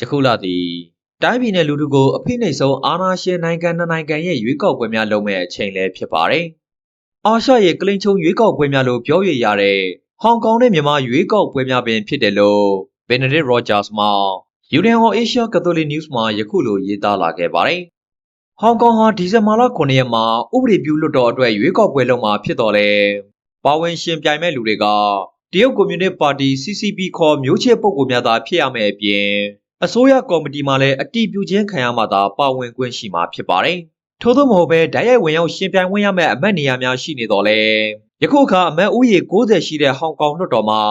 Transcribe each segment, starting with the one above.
ယခုလသည်တိုင်းပြည်နယ်လူထုကိုအဖိနှိပ်ဆုံးအာဏာရှင်နိုင်ငံနှစ်နိုင်ငံရဲ့ရွေးကောက်ပွဲများလုပ်မဲ့အချိန်လည်းဖြစ်ပါတယ်။အာရှရဲ့ကလိန်ချုံရွေးကောက်ပွဲများလို့ပြောရရတဲ့ဟောင်ကောင်နဲ့မြန်မာရွေးကောက်ပွဲများပင်ဖြစ်တယ်လို့ဘယ်နဒစ်ရောဂျာစ်မှ Union of Asia Catholic News မှာယခုလိုရေးသားလာခဲ့ပါတယ်။ဟောင်ကောင်ဟာဒီဇင်ဘာလ9ရက်မှာဥပဒေပြုလွှတ်တော်အတွက်ရွေးကောက်ပွဲလုပ်မှာဖြစ်တော်လဲပါဝင်ရှင်ပြိုင်မဲ့လူတွေကတရုတ်ကွန်မြူနစ်ပါတီ CCP ခေါ်မျိုးချစ်ပုဂ္ဂိုလ်များသာဖြစ်ရမယ့်အပြင် အစိုးရကော်မတီမှလည်းအတီးပြုခြင်းခံရမှသာပါဝင်ခွင့်ရှိမှာဖြစ်ပါတယ်။ထို့သောမဟုတ်ဘဲဓာတ်ရိုက်ဝင်ရောက်ရှင်ပြိုင်ဝင်ရမယ့်အမတ်နေရာများရှိနေတော့လဲယခုအခါအမတ်ဦးရေ60ရှိတဲ့ဟောင်ကောင်လွှတ်တော်မှာ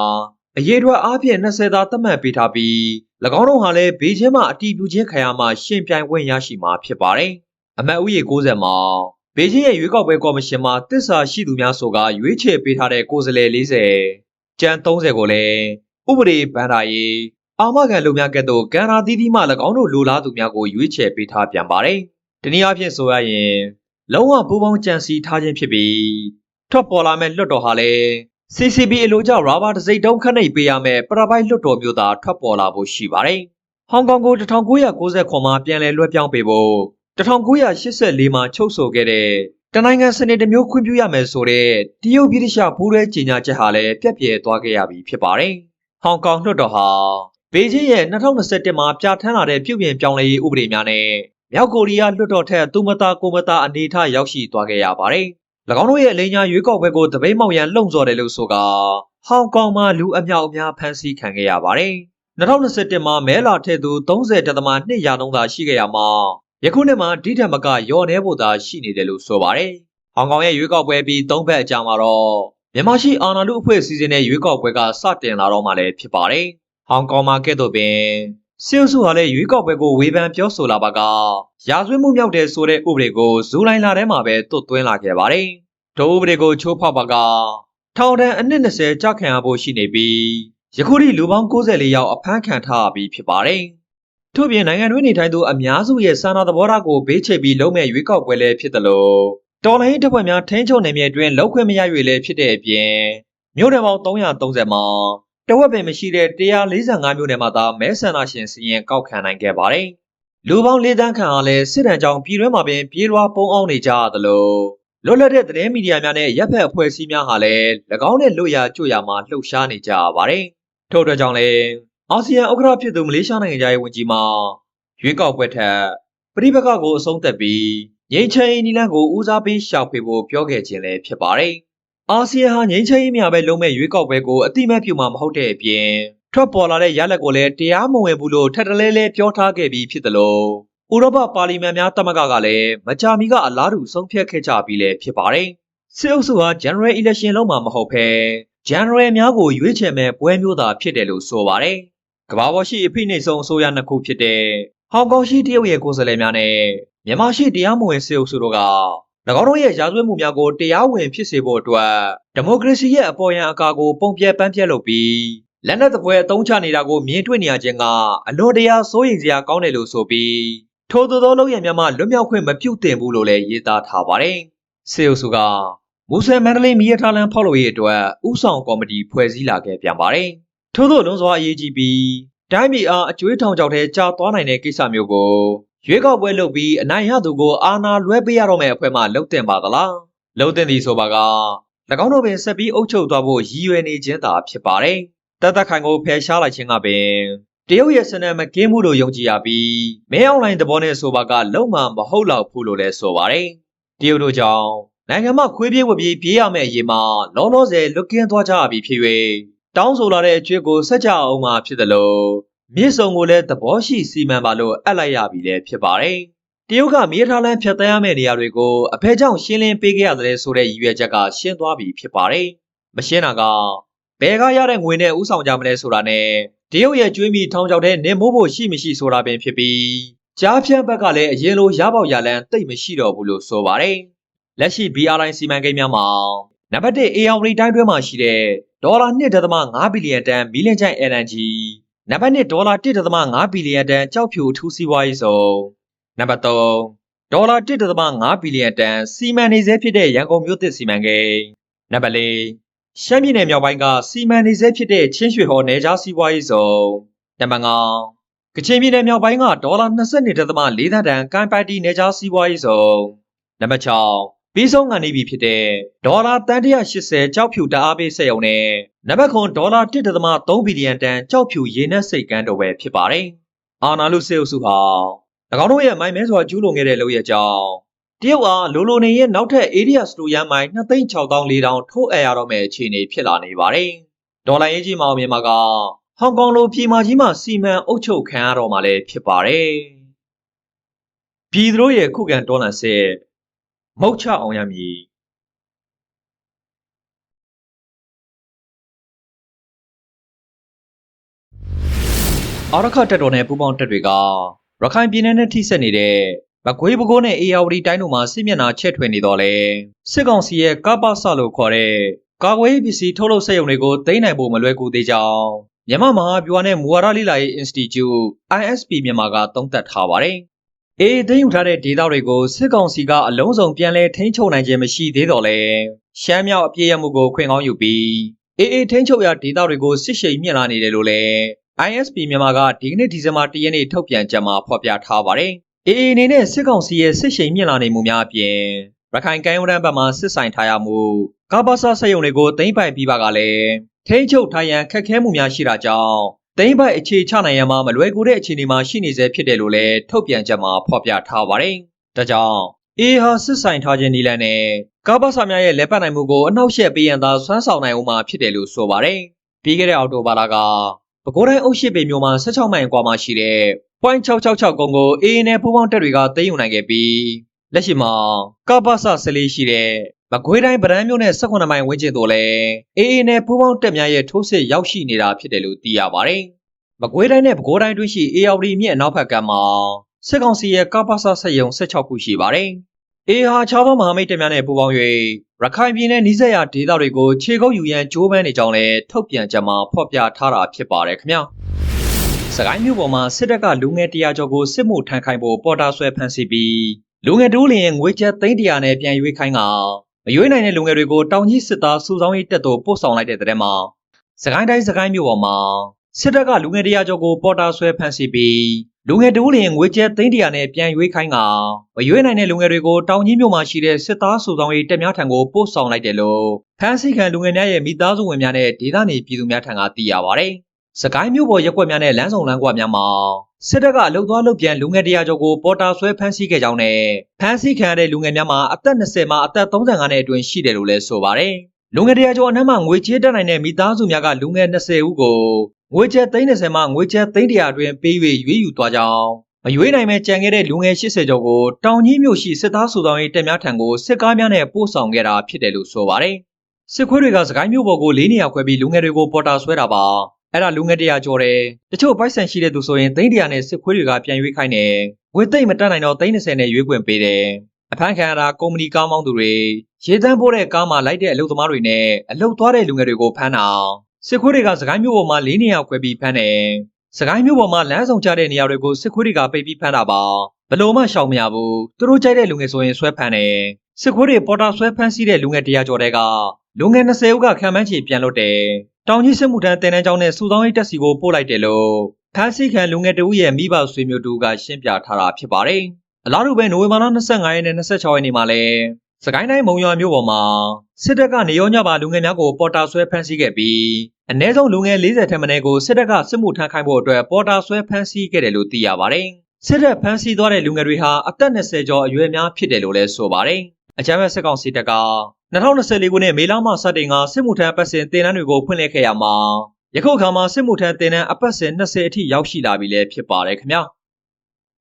အရေးအတွက်အားဖြင့်20သာသတ်မှတ်ပေးထားပြီး၎င်းတို့ဟာလည်းဘေးချင်းမှအတီးပြုခြင်းခံရမှရှင်ပြိုင်ဝင်ရရှိမှာဖြစ်ပါတယ်။အမတ်ဦးရေ60မှာဘေဂျင်းရဲ့ရွေးကောက်ပွဲကော်မရှင်မှတစ္ဆာရှိသူများဆိုကရွေးချယ်ပေးထားတဲ့ကိုယ်စားလှယ်40ကျန်30ကိုလည်းဥပဒေဗန္ဒာရေး အာမခံလူများကဲ့သို့ကံရာသီးသီးမှ၎င်းတို့လိုလားသူများကိုရွေးချယ်ပေးထားပြန်ပါတယ်။ဒီနည်းအားဖြင့်ဆိုရရင်လုံးဝပူပေါင်းကြံစီထားခြင်းဖြစ်ပြီးထွက်ပေါ်လာမဲ့လွတ်တော်ဟာလည်း CCB အလိုကျရာဘာတစိမ့်တုံးခနှိပ်ပေးရမယ့်ပရပိုက်လွတ်တော်မျိုးသာထွက်ပေါ်လာဖို့ရှိပါတယ်။ဟောင်ကောင်ကို1990မှာပြန်လည်လွှဲပြောင်းပေးဖို့1984မှာချုပ်ဆိုခဲ့တဲ့တနိုင်ငံစနစ်တစ်မျိုးခွင့်ပြုရမယ်ဆိုတဲ့တရုတ်ပြည်တခြားပူးရဲကြေညာချက်ဟာလည်းပြက်ပြဲသွားခဲ့ရပြီဖြစ်ပါတယ်။ဟောင်ကောင်လွှတ်တော်ဟာ ဘေဂျင်းရဲ့2021မှာပြဋ္ဌာန်းလာတဲ့ပြုပြင်ပြောင်းလဲရေးဥပဒေများနဲ့မြောက်ကိုရီးယားလွှတ်တော်ထက်သူမသားကိုမသားအနေအထားရောက်ရှိသွားခဲ့ရပါတယ်။၎င်းတို့ရဲ့အလိမ်ညာရွေးကောက်ပွဲကိုတပိတ်မောက်ရန်လှုံ့ဆော်တယ်လို့ဆိုကာဟောင်ကောင်မှာလူအမြောက်အများဖမ်းဆီးခံခဲ့ရပါတယ်။2021မှာမဲလာထည့်သူ30.2ရာနှုန်းသာရှိခဲ့ရမှာယခုနှစ်မှာဒီထက်မကရော်နေဖို့သာရှိနေတယ်လို့ဆိုပါတယ်။ဟောင်ကောင်ရဲ့ရွေးကောက်ပွဲပြီး၃ဘက်အကြာမှာတော့မြန်မာရှိအာဏာလူအဖွဲ့အစည်းစဉ်နဲ့ရွေးကောက်ပွဲကစတင်လာတော့မှလည်းဖြစ်ပါတယ်။ ဟောင်ကောင်မှာကဲ့သို့ပင်ဆီယုစုဟာလည်းရွေးကောက်ပွဲကိုဝေဖန်ပြောဆိုလာပါကရာဇဝတ်မှုမြောက်တဲ့ဆိုတဲ့ဥပဒေကိုဇူလိုင်လထဲမှာပဲတွတ်သွင်းလာခဲ့ပါတယ်။ဒို့ဥပဒေကိုချိုးဖောက်ပါကထောင်ဒဏ်အနှစ်20ကြာခံရဖို့ရှိနေပြီးယခုထိလူပေါင်း94ယောက်အဖမ်းခံထားရပြီးဖြစ်ပါတယ်။ထို့ပြင်နိုင်ငံတွင်းနေထိုင်သူအများစုရဲ့စာနာသဘောထားကိုဘေးချိတ်ပြီးလုံးမဲ့ရွေးကောက်ပွဲလည်းဖြစ်တယ်လို့တော်လိုင်းတပ်ဖွဲ့များထင်းချုံနေမြေအတွင်းလောက်ခွင့်မရ၍လည်းဖြစ်တဲ့အပြင်မြို့နယ်ပေါင်း330မှာ တဝက်ပင်မရှိတဲ့145မြို့နယ်မှာသာမဲဆန္ဒရှင်စီရင်ကောက်ခံနိုင်ခဲ့ပါတယ်။လူပေါင်း၄တန်းခန့်အားလည်းစစ်တမ်းကြောင့်ပြည်တွင်းမှာပင်ပြေးလွှားပုံအောင်နေကြရသလိုလွတ်လပ်တဲ့သတင်းမီဒီယာများနဲ့ရပ်ဖက်အဖွဲ့အစည်းများဟာလည်း၎င်းနဲ့လွတ်ရာကျွတ်ရာမှာလှုပ်ရှားနေကြရပါတယ်။ထို့အတွက်ကြောင့်လည်းအာဆီယံဥက္ကဋ္ဌဖြစ်သူမလေးရှားနိုင်ငံသားရဲ့ဝန်ကြီးမှရွေးကောက်ပွဲထက်ပြည်ပကကိုအဆုံးသက်ပြီးငြိမ်းချမ်းရေးနည်းလမ်းကိုဦးစားပေးရှာဖွေဖို့ပြောခဲ့ခြင်းလည်းဖြစ်ပါတယ်။ အာဆီယံဟာငြိမ်းချမ်းရေးများပဲလုံးမဲ့ရွေးကောက်ပွဲကိုအတိမတ်ပြုမှာမဟုတ်တဲ့အပြင်ထွက်ပေါ်လာတဲ့ရလဒ်ကိုလည်းတရားမဝင်ဘူးလို့ထပ်တလဲလဲပြောထားခဲ့ပြီးဖြစ်တယ်လို့ဥရောပပါလီမန်များတမကကလည်းမကြာမီကအလားတူဆုံးဖြတ်ခဲ့ကြပြီးလည်းဖြစ်ပါတယ်။စစ်အုပ်စုဟာ General Election လုံးမှာမဟုတ်ဘဲ General များကိုရွေးချယ်မဲ့ပွဲမျိုးသာဖြစ်တယ်လို့ဆိုပါတယ်။ကမ္ဘာပေါ်ရှိအဖိနှိပ်ဆုံးအစိုးရနှစ်ခုဖြစ်တဲ့ဟောင်ကောင်ရှိတရုတ်ရဲ့ကိုယ်စားလှယ်များနဲ့မြန်မာရှိတရားမဝင်စစ်အုပ်စုတို့က၎ င်းတို့ရဲ့ရာဇဝတ်မှုများကိုတရားဝင်ဖြစ်စေဖို့အတွက်ဒီမိုကရေစီရဲ့အပေါ်ယံအကာကိုပုံပြဲပန်းပြဲလုပ်ပြီးလက်နက်သပွဲအသုံးချနေတာကိုမြင်တွေ့နေရခြင်းကအလွန်တရာစိုးရိမ်စရာကောင်းတယ်လို့ဆိုပြီးထိုသို့သောလုပ်ရများမှလွတ်မြောက်ခွင့်မပြုသင့်ဘူးလို့လည်းရေးသားထားပါတယ်။စေအုပ်စုကမူဆယ်မန္တလေးမီးရထားလမ်းဖောက်လို့ရေးအတွက်ဥဆောင်ကော်မတီဖွဲ့စည်းလာခဲ့ပြန်ပါတယ်။ထို့သောလွန်စွာအရေးကြီးပြီးတိုင်းပြည်အားအကျွေးထောင်ချောက်ထဲကြာသွားနိုင်တဲ့ကိစ္စမျိုးကို ရွေးကောက်ပွဲလုပ်ပြီးအနိုင်ရသူကိုအာဏာလွှဲပေးရတော့မယ့်အဖွဲ့မှလှုပ်တင်ပါသလားလှုပ်တင်သည်ဆိုပါက၎င်းတို့ပင်ဆက်ပြီးအုပ်ချုပ်သွားဖို့ရည်ရွယ်နေခြင်းသာဖြစ်ပါတယ်တသက်ခိုင်ကိုဖယ်ရှားလိုက်ခြင်းကပင်တရုတ်ရဲ့စနစ်မကင်းမှုလို့ယုံကြည်ရပြီးမဲအွန်လိုင်းသဘောနဲ့ဆိုပါကလုံမှမဟုတ်တော့ဘူးလို့လည်းဆိုပါတယ်တရုတ်တို့ကြောင့်နိုင်ငံမှာခွေးပြေးဝပြေးပြေးရမယ့်အရေးမှာလောလောဆယ်လွတ်ကင်းသွားကြပြီဖြစ်၍တောင်းဆိုလာတဲ့အကျွေးကိုဆက်ကြအောင်မှာဖြစ်တယ်လို့ မြစ်စုံကိုလည်းသဘောရှိစီမံပါလို့အပ်လိုက်ရပြီလည်းဖြစ်ပါတယ်။တရုတ်ကမြေထားလန်းဖြတ်တန်းရမယ့်နေရာတွေကိုအဖေကြောင့်ရှင်းလင်းပေးခဲ့ရတယ်ဆိုတဲ့ရည်ရွယ်ချက်ကရှင်းသွားပြီဖြစ်ပါတယ်။မရှင်းတာကဘယ်ကရတဲ့ငွေနဲ့ဥဆောင်ကြမလဲဆိုတာနဲ့တရုတ်ရဲ့ကျွေးမီထောင်ချောက်တဲ့နင်မိုးဖို့ရှိမရှိဆိုတာပင်ဖြစ်ပြီးကြားဖြန့်ဘက်ကလည်းအရင်လိုရပေါက်ရလန်းတိတ်မရှိတော့ဘူးလို့ဆိုပါတယ်။လက်ရှိ BRI စီမံကိန်းများမှာနံပါတ်1 AR တိုင်းတွဲမှာရှိတဲ့ဒေါ်လာ1.5ဘီလီယံတန်မီလင်းချိုင် energy နံပါတ်2ဒေါ်လာ1.5ဘီလီယံတန်ကြောက်ဖြူအထူးစီးပွားရေးဆောင်နံပါတ်3ဒေါ်လာ1.5ဘီလီယံတန်စီမံနေဆဲဖြစ်တဲ့ရန်ကုန်မြို့သစ်စီမံကိန်းနံပါတ်4ရှမ်းပြည်နယ်မြောက်ပိုင်းကစီမံနေဆဲဖြစ်တဲ့ချင်းရွှေဟော်နယ်ကြားစီးပွားရေးဆောင်နံပါတ်5ကချင်ပြည်နယ်မြောက်ပိုင်းကဒေါ်လာ22.4သန်းတန်ကန်ပိုက်တီနေကြားစီးပွားရေးဆောင်နံပါတ်6 ပြီးဆုံးကနေပြီဖြစ်တဲ့ဒေါ်လာတန်180ကြောက်ဖြူတအားပေးစက်ရုံနဲ့နံပါတ်9ဒေါ်လာ1.3ဘီလီယံတန်ကြောက်ဖြူရေနက်စိတ်ကမ်းတော်ပဲဖြစ်ပါတယ်။အာနာလူစေအုပ်စုဟာ၎င်းတို့ရဲ့မိုင်မဲစွာကျူးလွန်ခဲ့တဲ့လုပ်ရကြောင်းတရုတ်အားလိုလိုနေရဲ့နောက်ထပ် area စတူရန်မိုင်2,600,400ထိုးအပ်ရတော့မယ့်အခြေအနေဖြစ်လာနေပါတယ်။ဒေါ်လာရေးကြီးမောင်မြန်မာကဟောင်ကောင်လိုပြည်မာကြီးမှာစီမံအုပ်ချုပ်ခံရတော့မှလည်းဖြစ်ပါတယ်။ပြည်သူတို့ရဲ့ခုခံတော်လှန်စစ် မုတ်ချအောင်ရမည်အာရခတက်တော်နဲ့ပူးပေါင်းတက်တွေကရခိုင်ပြည်နယ်နဲ့ထိစပ်နေတဲ့မကွေးပကိုးနဲ့အေယာဝတီတိုင်းတို့မှာစစ်မျက်နှာချက်ထွင်နေတော့လေစစ်ကောင်စီရဲ့ကပ္ပစလို့ခေါ်တဲ့ကာကွယ်ရေးပစ္စည်းထုတ်လုပ်စက်ရုံတွေကိုသိမ်းနိုင်ဖို့မလွယ်ကူသေးကြောင်းမြန်မာမဟာဗျူဟာနဲ့မူဝါဒလိလာရေး Institute ISP မြန်မာကသုံးသပ်ထားပါတယ်။ အေးသိမ်းယူထားတဲ့ဒေသတွေကိုစစ်ကောင်စီကအလုံးစုံပြန်လည်ထိန်းချုပ်နိုင်ခြင်းမရှိသေးတော့လေရှမ်းမြောက်အပြည့်ရမှုကိုခွင့်ကောင်းယူပြီးအေးအေးထိန်းချုပ်ရာဒေသတွေကိုစစ်ရှိန်မြင့်လာနေတယ်လို့လည်း ISP မြန်မာကဒီကနေ့ဒီဇင်ဘာ၁ရက်နေ့ထုတ်ပြန်ချက်မှာဖော်ပြထားပါတယ်။ AA အနေနဲ့စစ်ကောင်စီရဲ့စစ်ရှိန်မြင့်လာနေမှုများအပြင်ရခိုင်ကမ်းရိုးတန်းဘက်မှစစ်ဆိုင်ထားရမှုကာပါဆာစက်ရုံတွေကိုသိမ်းပိုက်ပြီးပါကလည်းထိန်းချုပ်ထားရန်ခက်ခဲမှုများရှိတာကြောင့် သိမ်းပိုက်အခြေချနိုင်ရန်မှာမလွယ်ကူတဲ့အခြေအနေမှာရှိနေစေဖြစ်တယ်လို့လည်းထုတ်ပြန်ချက်မှာဖော်ပြထားပါတယ်။ဒါကြောင့် AA ဟာစစ်ဆိုင်ထားခြင်းနီလန်နဲ့ကာပါဆာများရဲ့လက်ပတ်နိုင်မှုကိုအနှောက်အယှက်ပေးရန်သာဆွမ်းဆောင်နိုင်အောင်မှာဖြစ်တယ်လို့ဆိုပါတယ်။ပြီးခဲ့တဲ့အောက်တိုဘာလကပဲခူးတိုင်းအုပ်ရှိပေမျိုးမှာ16မိုင်ကွာမှရှိတဲ့ .666 ကုန်းကို AA နဲ့ပူးပေါင်းတပ်တွေကသိမ်းယူနိုင်ခဲ့ပြီးလက်ရှိမှာကပ္ပစဆလေးရှိတဲ့ မကွေးတိုင်းဗရန်မြို့နယ်18မိုင်ဝန်းကျင်သို့လည်း AA နဲ့ပူးပေါင်းတပ်များရဲ့ထိုးစစ်ရောက်ရှိနေတာဖြစ်တယ်လို့သိရပါတယ်။မကွေးတိုင်းနဲ့ပဲခူးတိုင်းတွင်းရှိ AR မြစ်အနောက်ဘက်ကမှာစစ်ကောင်စီရဲ့ကပ္ပစဆက်ယုံ16ခုရှိပါတယ်။ AA ဟာခြားသောမဟာမိတ်တပ်များနဲ့ပူးပေါင်း၍ရခိုင်ပြည်နယ်နီးစပ်ရာဒေသတွေကိုခြေကုပ်ယူရန်ကြိုးပမ်းနေကြောင်းလည်းထုတ်ပြန်ကြမှာဖော်ပြထားတာဖြစ်ပါတယ်ခင်ဗျာ။စကိုင်းမြို့ပေါ်မှာစစ်တပ်ကလူငယ်တရာကျော်ကိုစစ်မှုထမ်းခိုင်းဖို့ပေါ်တာဆွဲဖမ်းဆီးပြီးလူငယ်တိုးလျင်ငွေကျပ်သိန်းတရာနဲ့ပြန်ရွေးခိုင်းက မရွေးနိုင်တဲ့လူငယ်တွေကိုတောင်ကြီးစစ်သားစုဆောင်းရေးတပ်သို့ပို့ဆောင်လိုက်တဲ့တဲ့မှာစကိုင်းတိုင်းစကိုင်းမြို့ပေါ်မှာစစ်တပ်ကလူငယ်တရာကျော်ကိုပေါ်တာဆွဲဖမ်းဆီးပြီးလူငယ်တိုးလျင်ငွေကျပ်သိန်းတရာနဲ့ပြန်ရွေးခိုင်းကမရွေးနိုင်တဲ့လူငယ်တွေကိုတောင်ကြီးမြို့မှာရှိတဲ့စစ်သားစုဆောင်းရေးတပ်များထံကိုပို့ဆောင်လိုက်တယ်လို့ဖမ်းဆီးခံလူငယ်များရဲ့မိသားစုဝင်များနဲ့ဒေသနေပြည်သူများထံကသိရပါဗျ။စကိုင်းမြို့ပေါ်ရက်ွက်များနဲ့လမ်းဆောင်လမ်းကွက်များမှာ စစ်တပ်ကအလုတ်သွားလုတ်ပြန်လူငယ်တရာကျော်ကိုပေါ်တာဆွဲဖမ်းဆီးခဲ့ကြောင်းနဲ့ဖမ်းဆီးခံရတဲ့လူငယ်များမှာအသက်20မှအသက်35နှစ်အတွင်းရှိတယ်လို့လည်းဆိုပါတယ်။လူငယ်တရာကျော်အနှမ်းမှာငွေချေးတက်နိုင်တဲ့မိသားစုများကလူငယ်20ဦးကိုငွေကျပ်30မှငွေကျပ်300အတွင်းပေး၍ရွေးယူသွားကြောင်းမရွေးနိုင်မဲ့ကြံခဲ့တဲ့လူငယ်80ကျော်ကိုတောင်ကြီးမြို့ရှိစစ်သားစုဆောင်ရေးတပ်များထံကိုစစ်ကားများနဲ့ပို့ဆောင်ခဲ့တာဖြစ်တယ်လို့ဆိုပါတယ်။စစ်ခွေးတွေကစကိုင်းမြို့ပေါ်ကို၄နေရာခွဲပြီးလူငယ်တွေကိုပေါ်တာဆွဲတာပါ။ အဲ့ဒါလူငယ်တရာကျော်တယ်။တချို့ပိုက်ဆံရှိတဲ့သူဆိုရင်သိန်းတရာနဲ့စစ်ခွေးတွေကပြန်ရွေးခိုင်းတယ်။ငွေသိမ့်မတက်နိုင်တော့သိန်း30နဲ့ရွေးခွင့်ပေးတယ်။အဖမ်းခံရတာကုမ္ပဏီကားမောင်းသူတွေရေတန်းပိုးတဲ့ကားမှာလိုက်တဲ့အလုပ်သမားတွေနဲ့အလုပ်သွားတဲ့လူငယ်တွေကိုဖမ်းတာစစ်ခွေးတွေကစကိုင်းမြို့ပေါ်မှာ၄နေရာခွဲပြီးဖမ်းတယ်။စကိုင်းမြို့ပေါ်မှာလမ်းဆောင်ကြတဲ့နေရာတွေကိုစစ်ခွေးတွေကပိတ်ပြီးဖမ်းတာပါ။ဘလို့မှရှောင်မရဘူး။သူတို့ကြိုက်တဲ့လူငယ်ဆိုရင်ဆွဲဖမ်းတယ်။စစ်ခွေးတွေပေါ်တာဆွဲဖမ်းဆီးတဲ့လူငယ်တရာကျော်တဲ့ကလူငယ်20ဦးကခံမှန်းချေပြန်လွတ်တယ်။ တောင်ကြီးစစ်မှုထမ်းတင်တန်းကျောင်းနဲ့စုဆောင်းရေးတပ်စီကိုပို့လိုက်တယ်လို့ဖမ်းဆီးခံလူငယ်တဦးရဲ့မိဘဆွေမျိုးတူကရှင်းပြထားတာဖြစ်ပါတယ်။အလားတူပဲနိုဝင်ဘာလ25ရက်နဲ့26ရက်နေ့မှာလည်းစကိုင်းတိုင်းမုံရွာမြို့ပေါ်မှာစစ်တပ်ကနေရောညပါလူငယ်များကိုပေါ်တာဆွဲဖမ်းဆီးခဲ့ပြီးအ ਨੇ ဆုံးလူငယ်40ထက်မနည်းကိုစစ်တပ်ကစစ်မှုထမ်းခိုင်းဖို့အတွက်ပေါ်တာဆွဲဖမ်းဆီးခဲ့တယ်လို့သိရပါတယ်။စစ်တပ်ဖမ်းဆီးသွားတဲ့လူငယ်တွေဟာအသက်20ကျော်အရွယ်များဖြစ်တယ်လို့လည်းဆိုပါတယ်။အကြမ်းဖက်စစ်ကောင်စီတပ်က 2024ခုနှစ်မေလမှစတင်ကစစ်မှုထမ်းအပတ်စဉ်တင်နန်းတွေကိုဖွင့်လှစ်ခဲ့ရမှာယခုအခါမှာစစ်မှုထမ်းတင်နန်းအပတ်စဉ်20အထိရောက်ရှိလာပြီလည်းဖြစ်ပါတယ်ခင်ဗျာ။